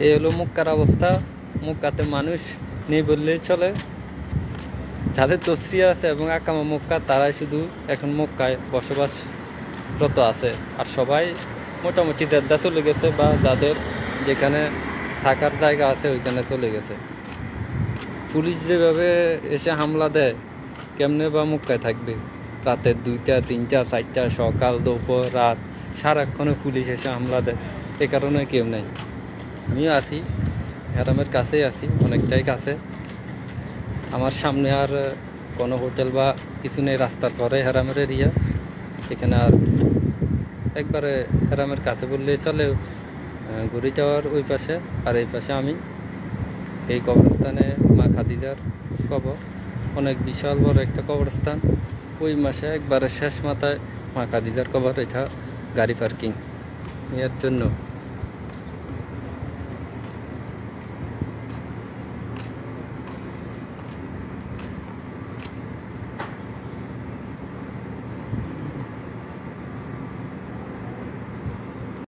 এই হলো মক্কার অবস্থা। মক্কাতে মানুষ নেই বললেই চলে। যাদের তসরি আছে এবং আকামা মক্কা, তারাই শুধু এখন মক্কায় বসবাসরত আছে। আর সবাই মোটামুটি জেদ্দা চলে গেছে বা যাদের যেখানে থাকার জায়গা আছে, ওইখানে চলে গেছে। পুলিশ যেভাবে এসে হামলা দেয়, কেমনে বা মক্কায় থাকবে? রাতের দুইটা, তিনটা, চারটা, সকাল, দুপুর, রাত, সারাক্ষণে পুলিশ এসে হামলা দেয়। এ কারণে কেউ নাই। আমিও আছি, হেরামের কাছেই আছি, অনেকটাই কাছে। আমার সামনে আর কোনো হোটেল বা কিছু নেই রাস্তার পরে হেরামের এরিয়া। এখানে আর একবারে হেরামের কাছে বললেই চলে ঘুরি যাওয়ার ওই পাশে, আর এই পাশে আমি। এই কবরস্থানে মা খাদিজার কবর, অনেক বিশাল বড় একটা কবরস্থান। ওই মাসে একবারে শেষ মাথায় মা খাদিজার কবর, এটা গাড়ি পার্কিং এর জন্য।